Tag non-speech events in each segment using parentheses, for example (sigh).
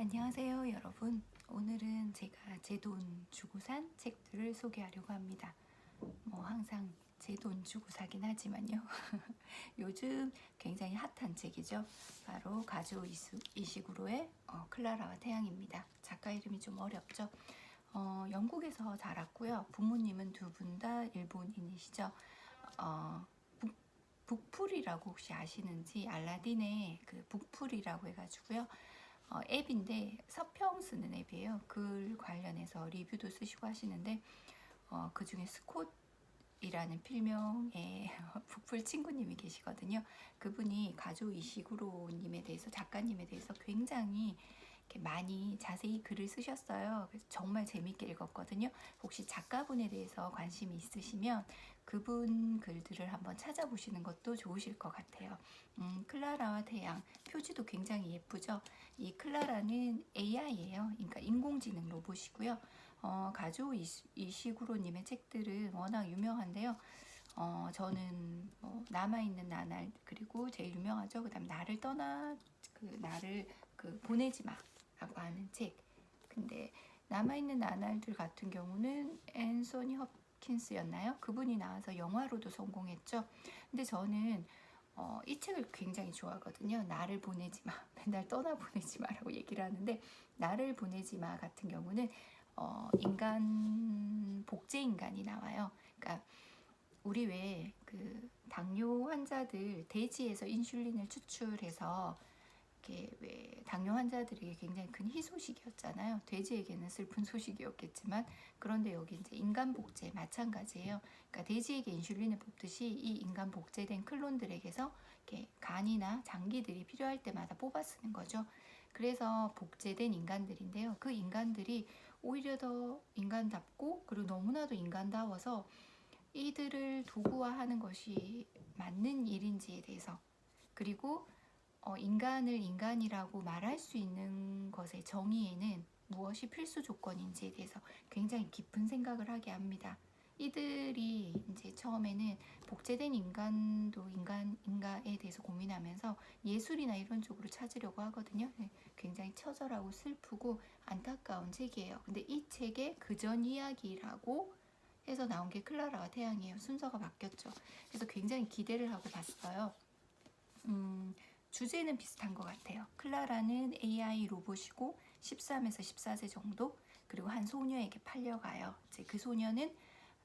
안녕하세요, 여러분. 오늘은 제가 제 돈 주고 산 책들을 소개하려고 합니다. 뭐 항상 제 돈 주고 사긴 하지만요. (laughs) 요즘 굉장히 핫한 책이죠. 바로 가조 이시구로의 어, 클라라와 태양입니다. 작가 이름이 좀 어렵죠. 어, 영국에서 자랐고요. 부모님은 두 분 다 일본인이시죠. 어, 북, 북풀이라고 혹시 아시는지 알라딘의 그 북풀이라고 해가지고요. 어, 앱인데 서평 쓰는 앱이에요. 글 관련해서 리뷰도 쓰시고 하시는데 어, 그 중에 스콧이라는 필명의 (laughs) 북풀 친구님이 계시거든요. 그분이 가조 이시구로님에 대해서 작가님에 대해서 굉장히 이렇게 많이 자세히 글을 쓰셨어요. 그래서 정말 재밌게 읽었거든요. 혹시 작가분에 대해서 관심이 있으시면 그분 글들을 한번 찾아보시는 것도 좋으실 것 같아요. 음, 클라라와 태양 표지도 굉장히 예쁘죠. 이 클라라는 AI예요. 그러니까 인공지능 로봇이고요. 어, 가조 이시- 이시구로님의 책들은 워낙 유명한데요. 어, 저는 뭐 남아있는 나날 그리고 제일 유명하죠. 그다음 나를 떠나 그 나를 그 보내지 마 라고 하는 책. 근데 남아있는 나날들 같은 경우는 앤소니 홉킨스였나요? 그분이 나와서 영화로도 성공했죠. 근데 저는 어, 이 책을 굉장히 좋아하거든요. 나를 보내지 마. (laughs) 맨날 떠나 보내지 마라고 얘기를 하는데 나를 보내지 마 같은 경우는 어, 인간 복제 인간이 나와요. 그러니까 우리 왜 그 당뇨 환자들 대지에서 인슐린을 추출해서 이렇게 왜 당뇨 환자들에게 굉장히 큰 희소식이었잖아요. 돼지에게는 슬픈 소식이었겠지만 그런데 여기 이제 인간 복제 마찬가지예요. 그러니까 돼지에게 인슐린을 뽑듯이 이 인간 복제된 클론들에게서 이렇게 간이나 장기들이 필요할 때마다 뽑아 쓰는 거죠. 그래서 복제된 인간들인데요. 그 인간들이 오히려 더 인간답고 그리고 너무나도 인간다워서 이들을 도구화하는 것이 맞는 일인지에 대해서 그리고 어, 인간을 인간이라고 말할 수 있는 것의 정의에는 무엇이 필수 조건인지에 대해서 굉장히 깊은 생각을 하게 합니다. 이들이 이제 처음에는 복제된 인간도 인간 인가에 대해서 고민하면서 예술이나 이런 쪽으로 찾으려고 하거든요. 네, 굉장히 처절하고 슬프고 안타까운 책이에요. 근데 이 책의 그전 이야기라고 해서 나온 게 클라라와 태양이에요. 순서가 바뀌었죠. 그래서 굉장히 기대를 하고 봤어요. 음, 주제는 비슷한 것 같아요. 클라라는 AI 로봇이고 13에서 14세 정도 그리고 한 소녀에게 팔려가요. 이제 그 소녀는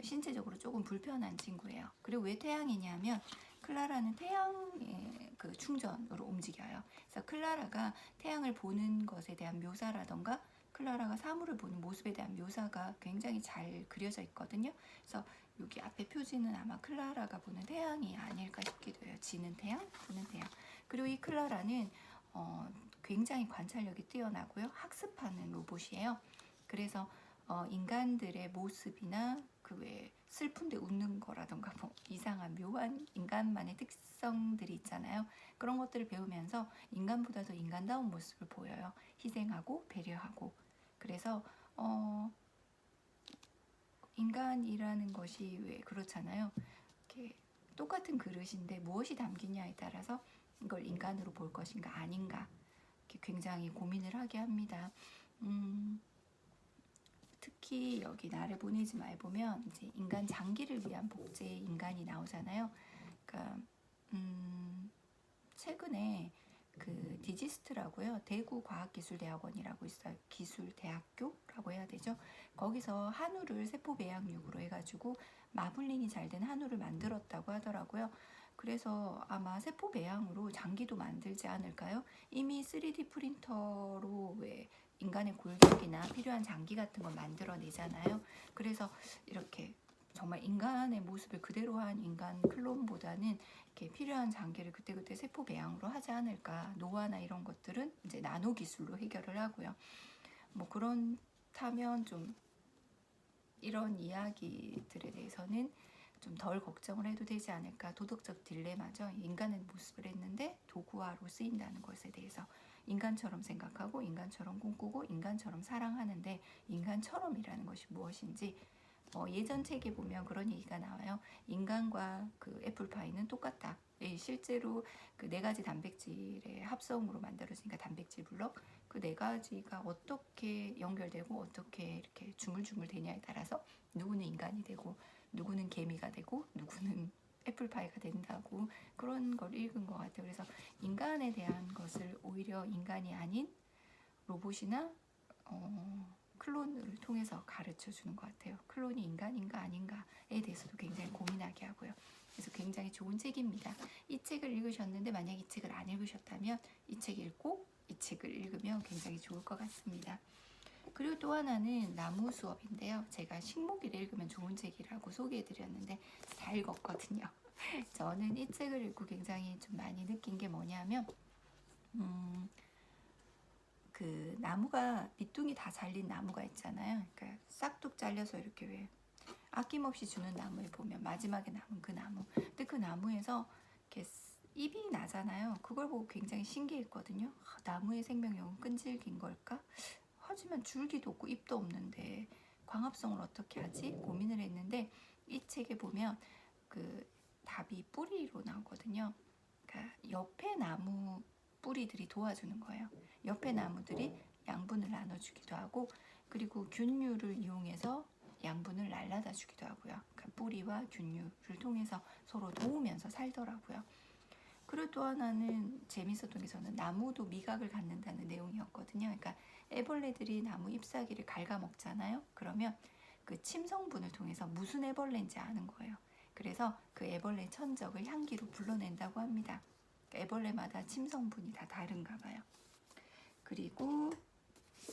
신체적으로 조금 불편한 친구예요. 그리고 왜 태양이냐면 클라라는 태양의 그 충전으로 움직여요. 그래서 클라라가 태양을 보는 것에 대한 묘사라던가 클라라가 사물을 보는 모습에 대한 묘사가 굉장히 잘 그려져 있거든요. 그래서 여기 앞에 표지는 아마 클라라가 보는 태양이 아닐까 싶기도 해요. 지는 태양, 보는 태양. 그리고 이 클라라는 어, 굉장히 관찰력이 뛰어나고요. 학습하는 로봇이에요. 그래서 어, 인간들의 모습이나 그외 슬픈데 웃는 거라던가 뭐 이상한 묘한 인간만의 특성들이 있잖아요. 그런 것들을 배우면서 인간보다 더 인간다운 모습을 보여요. 희생하고 배려하고. 그래서 어, 인간이라는 것이 왜 그렇잖아요. 이렇게 똑같은 그릇인데 무엇이 담기냐에 따라서 이걸 인간으로 볼 것인가 아닌가 굉장히 고민을 하게 합니다. 음, 특히 여기 나를 보내지 말 보면 이제 인간 장기를 위한 복제 인간이 나오잖아요. 그러니까 음, 최근에 그 디지스트라고요. 대구 과학기술대학원이라고 있어요. 기술대학교라고 해야 되죠. 거기서 한우를 세포 배양육으로 해가지고 마블링이 잘 된 한우를 만들었다고 하더라고요. 그래서 아마 세포 배양으로 장기도 만들지 않을까요? 이미 3D 프린터로 왜 인간의 골격이나 필요한 장기 같은 걸 만들어내잖아요. 그래서 이렇게 정말 인간의 모습을 그대로 한 인간 클론보다는 이렇게 필요한 장기를 그때그때 세포 배양으로 하지 않을까. 노화나 이런 것들은 이제 나노 기술로 해결을 하고요. 뭐 그렇다면 좀 이런 이야기들에 대해서는 좀 덜 걱정을 해도 되지 않을까. 도덕적 딜레마죠. 인간의 모습을 했는데 도구화로 쓰인다는 것에 대해서 인간처럼 생각하고 인간처럼 꿈꾸고 인간처럼 사랑하는데 인간처럼이라는 것이 무엇인지 어, 예전 책에 보면 그런 얘기가 나와요. 인간과 그 애플파이는 똑같다. 예, 실제로 그 네 가지 단백질의 합성으로 만들어지니까 단백질 블럭 그 네 가지가 어떻게 연결되고 어떻게 이렇게 주물주물 되냐에 따라서 누구는 인간이 되고 누구는 개미가 되고 누구는 (laughs) 애플파이가 된다고 그런 걸 읽은 것 같아요. 그래서 인간에 대한 것을 오히려 인간이 아닌 로봇이나 어, 클론을 통해서 가르쳐 주는 것 같아요. 클론이 인간인가 아닌가에 대해서도 굉장히 고민하게 하고요. 그래서 굉장히 좋은 책입니다. 이 책을 읽으셨는데 만약 이 책을 안 읽으셨다면 이 책 읽고 이 책을 읽으면 굉장히 좋을 것 같습니다. 그리고 또 하나는 나무 수업인데요. 제가 식목일에 읽으면 좋은 책이라고 소개해드렸는데 다 읽었거든요. (laughs) 저는 이 책을 읽고 굉장히 좀 많이 느낀 게 뭐냐면, 음, 그 나무가 밑둥이 다 잘린 나무가 있잖아요. 그러니까 싹둑 잘려서 이렇게 왜 아낌없이 주는 나무에 보면 마지막에 남은 그 나무. 근데 그 나무에서 이렇게 잎이 나잖아요. 그걸 보고 굉장히 신기했거든요. 아, 나무의 생명력은 끈질긴 걸까? 하지만 줄기도 없고 잎도 없는데 광합성을 어떻게 하지? 고민을 했는데 이 책에 보면 그 답이 뿌리로 나오거든요. 그러니까 옆에 나무 뿌리들이 도와주는 거예요. 옆에 나무들이 양분을 나눠주기도 하고 그리고 균류를 이용해서 양분을 날라다 주기도 하고요. 그러니까 뿌리와 균류를 통해서 서로 도우면서 살더라고요. 그리고 또 하나는 재밌었던 게 저는 나무도 미각을 갖는다는 내용이었거든요. 그러니까 애벌레들이 나무 잎사귀를 갉아먹잖아요. 그러면 그 침성분을 통해서 무슨 애벌레인지 아는 거예요. 그래서 그 애벌레 천적을 향기로 불러낸다고 합니다. 그러니까 애벌레마다 침성분이 다 다른가 봐요. 그리고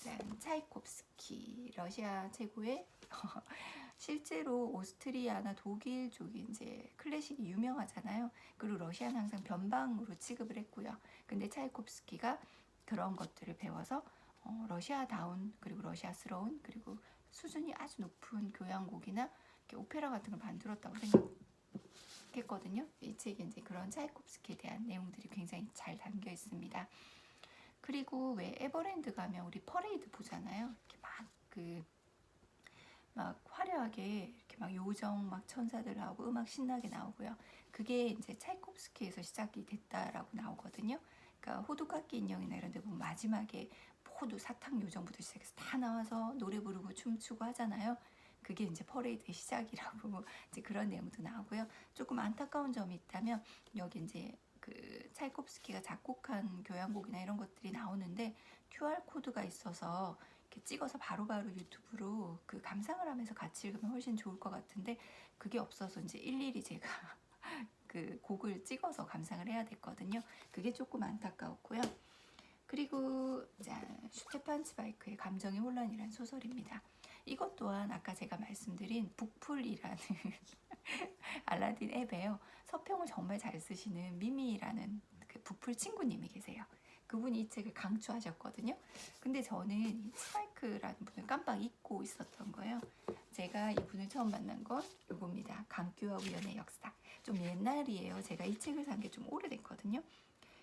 짠, 차이콥스키 러시아 최고의 (laughs) 실제로 오스트리아나 독일 쪽이 이제 클래식이 유명하잖아요. 그리고 러시아는 항상 변방으로 취급을 했고요. 근데 차이콥스키가 그런 것들을 배워서 어, 러시아다운 그리고 러시아스러운 그리고 수준이 아주 높은 교향곡이나 오페라 같은 걸 만들었다고 생각했거든요. 이 책에 이제 그런 차이콥스키에 대한 내용들이 굉장히 잘 담겨 있습니다. 그리고 왜 에버랜드 가면 우리 퍼레이드 보잖아요. 이렇게 막 그 막 화려하게 이렇게 막 요정 막 천사들 나오고 음악 신나게 나오고요. 그게 이제 차이콥스키에서 시작이 됐다라고 나오거든요. 그러니까 호두깎이 인형이나 이런 데 보면 마지막에 모두 사탕 요정부터 시작해서 다 나와서 노래 부르고 춤추고 하잖아요. 그게 이제 퍼레이드의 시작이라고 (laughs) 이제 그런 내용도 나오고요. 조금 안타까운 점이 있다면 여기 이제 그 차이콥스키가 작곡한 교향곡이나 이런 것들이 나오는데 QR 코드가 있어서 이렇게 찍어서 바로 바로 유튜브로 그 감상을 하면서 같이 읽으면 훨씬 좋을 것 같은데 그게 없어서 이제 일일이 제가 (laughs) 그 곡을 찍어서 감상을 해야 됐거든요. 그게 조금 안타까웠고요. 그리고 자, 슈테판 츠바이크의 감정의 혼란이라는 소설입니다. 이것 또한 아까 제가 말씀드린 북풀이라는 (laughs) 알라딘 앱에요. 서평을 정말 잘 쓰시는 미미라는 그 북풀 친구님이 계세요. 그분이 이 책을 강추하셨거든요. 근데 저는 이 스파이크라는 분을 깜빡 잊고 있었던 거예요. 제가 이분을 처음 만난 건 이겁니다. 강규와 우연의 역사. 좀 옛날이에요. 제가 이 책을 산 게 좀 오래됐거든요.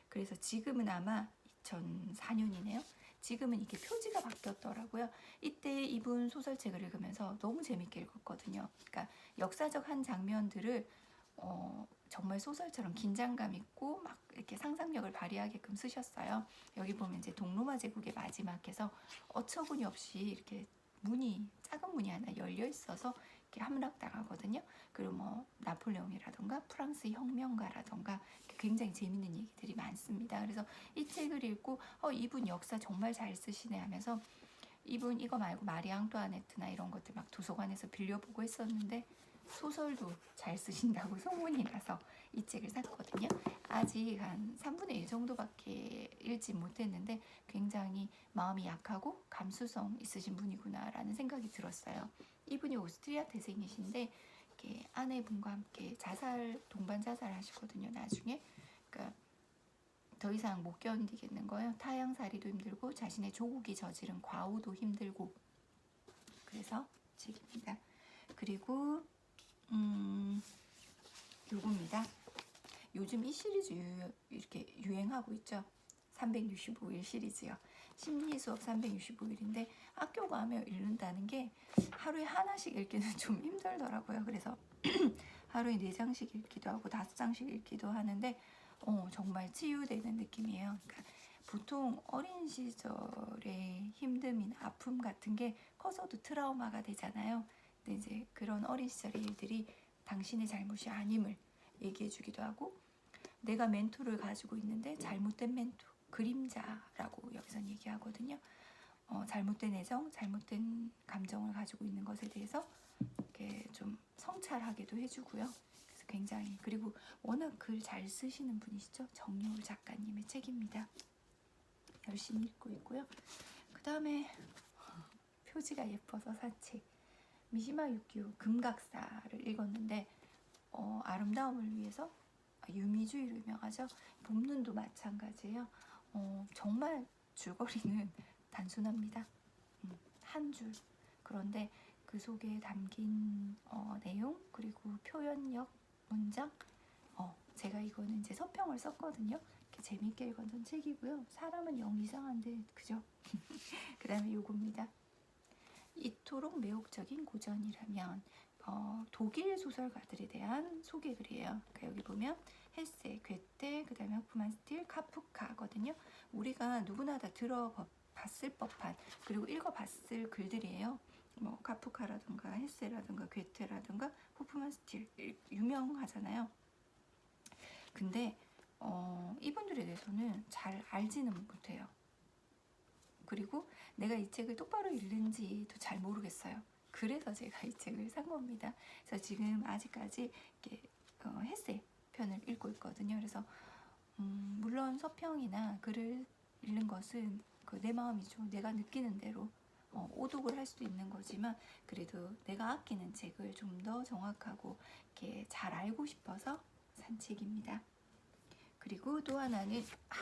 그래서 지금은 아마 2004년이네요. 지금은 이게 표지가 바뀌었더라고요. 이때 이분 소설책을 읽으면서 너무 재밌게 읽었거든요. 그러니까 역사적 한 장면들을 어, 정말 소설처럼 긴장감 있고 막 이렇게 상상력을 발휘하게끔 쓰셨어요. 여기 보면 이제 동로마 제국의 마지막에서 어처구니 없이 이렇게 문이 작은 문이 하나 열려 있어서 이렇게 함락당하거든요. 그리고 뭐 나폴레옹이라던가 프랑스 혁명가라던가 굉장히 재밌는 얘기들이 많습니다. 그래서 이 책을 읽고 어 이분 역사 정말 잘 쓰시네 하면서 이분 이거 말고 마리 앙뚜아네트나 이런 것들 막 도서관에서 빌려보고 했었는데 소설도 잘 쓰신다고 (laughs) 소문이 나서 이 책을 샀거든요. 아직 한 3분의 1 정도밖에 읽지 못했는데 굉장히 마음이 약하고 감수성 있으신 분이구나라는 생각이 들었어요. 이분이 오스트리아 태생이신데 이렇게 아내분과 함께 자살 동반 자살하시거든요. 나중에 그러니까 더 이상 못 견디겠는 거예요. 타향살이도 힘들고 자신의 조국이 저지른 과오도 힘들고 그래서 책입니다. 그리고 음, 요겁니다. 요즘 이 시리즈 유, 이렇게 유행하고 있죠. 365일 시리즈요. 심리 수업 365일인데 학교 가면 읽는다는 게 하루에 하나씩 읽기는 (laughs) 좀 힘들더라고요. 그래서 (clears throat) 하루에 네 장씩 읽기도 하고 다섯 장씩 읽기도 하는데 어, 정말 치유되는 느낌이에요. 그러니까 보통 어린 시절의 힘듦이나 아픔 같은 게 커서도 트라우마가 되잖아요. 근데 이제 그런 어린 시절의 일들이 당신의 잘못이 아님을 얘기해 주기도 하고 내가 멘토를 가지고 있는데 잘못된 멘토, 그림자라고 여기선 얘기하거든요. 어, 잘못된 애정, 잘못된 감정을 가지고 있는 것에 대해서 이렇게 좀 성찰하게도 해주고요. 그래서 굉장히 그리고 워낙 글 잘 쓰시는 분이시죠. 정여울 작가님의 책입니다. 열심히 읽고 있고요. 그 다음에 표지가 예뻐서 산 책. 미시마 유키오 금각사를 읽었는데 어, 아름다움을 위해서 유미주의로 유명하죠. 봄눈도 마찬가지예요. 어, 정말 줄거리는 (laughs) 단순합니다. 음, 한 줄. 그런데 그 속에 담긴 어, 내용 그리고 표현력, 문장. 어, 제가 이거는 이제 서평을 썼거든요. 이렇게 재밌게 읽었던 책이고요. 사람은 영 이상한데 그죠? (laughs) 그다음에 요겁니다. 이토록 매혹적인 고전이라면 어, 독일 소설가들에 대한 소개글이에요. 그러니까 여기 보면 헤세, 괴테, 그 다음에 호프만 스틸, 카프카거든요. 우리가 누구나 다 들어봤을 법한 그리고 읽어봤을 글들이에요. 뭐 카프카라든가 헤세라든가 괴테라든가 호프만 스틸 유명하잖아요. 근데 어, 이분들에 대해서는 잘 알지는 못해요. 그리고 내가 이 책을 똑바로 읽는지도 잘 모르겠어요. 그래서 제가 이 책을 산 겁니다. 그래서 지금 아직까지 이렇게 어, 헤세 편을 읽고 있거든요. 그래서 음, 물론 서평이나 글을 읽는 것은 그 내 마음이죠. 내가 느끼는 대로 어, 오독을 할 수도 있는 거지만 그래도 내가 아끼는 책을 좀 더 정확하고 이렇게 잘 알고 싶어서 산 책입니다. 그리고 또 하나는 아,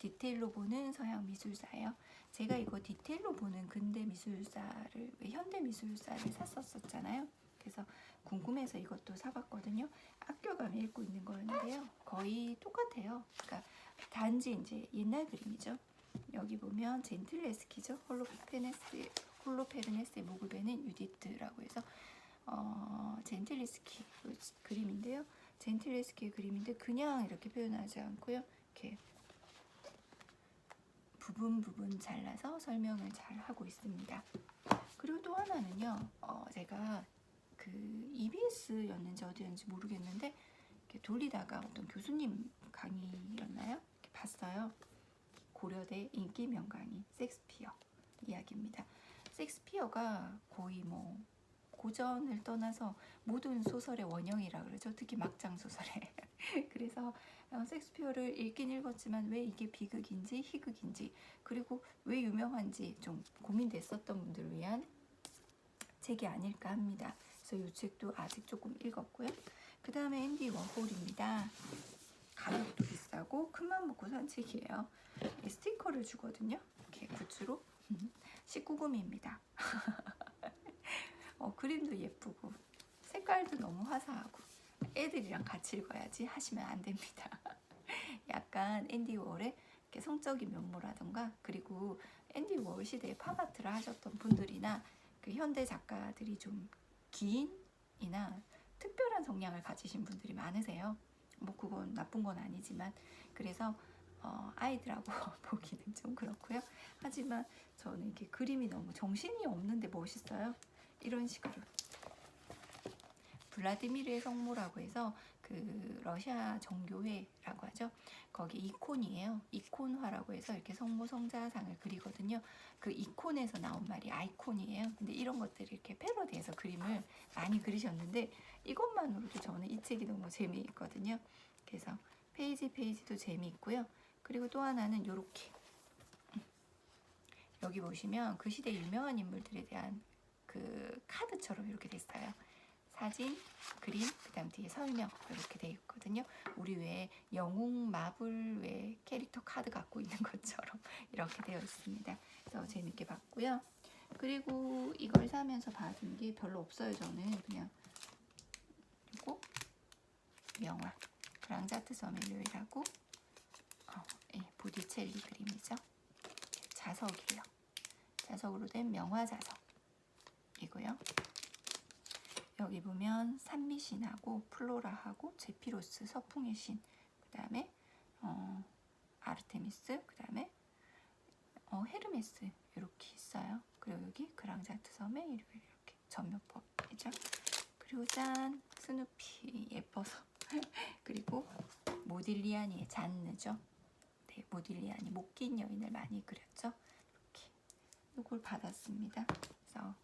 디테일로 보는 서양 미술사예요. 제가 이거 디테일로 보는 근대 미술사를 현대 미술사를 샀었었잖아요. 그래서 궁금해서 이것도 사봤거든요. 학교 가면 읽고 있는 거였는데요. 거의 똑같아요. 그러니까 단지 이제 옛날 그림이죠. 여기 보면 젠틀레스키죠. 홀로페네스 홀로페르네스의 목을 베는 유디트라고 해서 어, 젠틀레스키 그 그림인데요. 젠틀레스키의 그림인데 그냥 이렇게 표현하지 않고요. 이렇게 부분 부분 잘라서 설명을 잘 하고 있습니다. 그리고 또 하나는요. 어, 제가 그 EBS였는지 어디였는지 모르겠는데 돌리다가 어떤 교수님 강의였나요? 봤어요. 고려대 인기 명강의 섹스피어 이야기입니다. 섹스피어가 거의 뭐 고전을 떠나서 모든 소설의 원형이라 그러죠. 특히 막장 소설에. (laughs) 그래서 어, 섹스피어를 읽긴 읽었지만 왜 이게 비극인지 희극인지 그리고 왜 유명한지 좀 고민됐었던 분들을 위한 책이 아닐까 합니다. 그래서 이 책도 아직 조금 읽었고요. 그 다음에 앤디 워홀입니다. 가격도 비싸고 큰맘 먹고 산 책이에요. 스티커를 주거든요. 이렇게 굿즈로 (laughs) 19금입니다. (laughs) 어, 그림도 예쁘고 색깔도 너무 화사하고 애들이랑 같이 읽어야지 하시면 안 됩니다. (laughs) 약간 앤디 이렇게 성적인 면모라던가 그리고 앤디 워홀 시대에 팝아트를 하셨던 분들이나 그 현대 작가들이 좀 기인이나 특별한 성향을 가지신 분들이 많으세요. 뭐 그건 나쁜 건 아니지만 그래서 어, 아이들하고 (laughs) 보기는 좀 그렇고요. 하지만 저는 이렇게 그림이 너무 정신이 없는데 멋있어요. 이런 식으로 블라디미르의 성모라고 해서 그 러시아 정교회라고 하죠. 거기 이콘이에요. 이콘화라고 해서 이렇게 성모 성자상을 그리거든요. 그 이콘에서 나온 말이 아이콘이에요. 근데 이런 것들이 이렇게 패러디해서 그림을 많이 그리셨는데 이것만으로도 저는 이 책이 너무 재미있거든요. 그래서 페이지 페이지도 재미있고요. 그리고 또 하나는 이렇게 여기 보시면 그 시대 유명한 인물들에 대한 그 카드처럼 이렇게 됐어요. 사진, 그림, 그 다음 뒤에 설명 이렇게 돼 있거든요. 우리 왜 영웅 마블 왜 캐릭터 카드 갖고 있는 (laughs) 것처럼 이렇게 되어 있습니다. 그래서 재밌게 봤고요. 그리고 이걸 사면서 받은 게 별로 없어요. 저는 그냥 그리고 영화 그랑자트 서멜료이라고 어, 예, 보디첼리 그림이죠. 자석이에요. 자석으로 된 명화 자석이고요. 여기 보면 산미신하고 플로라하고 제피로스 서풍의 신, 그 다음에 어, 아르테미스, 그 다음에 어, 헤르메스 이렇게 있어요. 그리고 여기 그랑자트 섬에 이렇게 전면법이죠. 그리고 짠 스누피 예뻐서 (laughs) 그리고 모딜리아니의 잔느죠. 네, 모딜리아니 못긴 여인을 많이 그렸죠. 이렇게 이걸 받았습니다. 그래서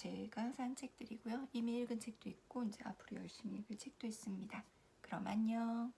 제가 산 책들이고요. 이미 읽은 책도 있고 이제 앞으로 열심히 읽을 책도 있습니다. 그럼 안녕.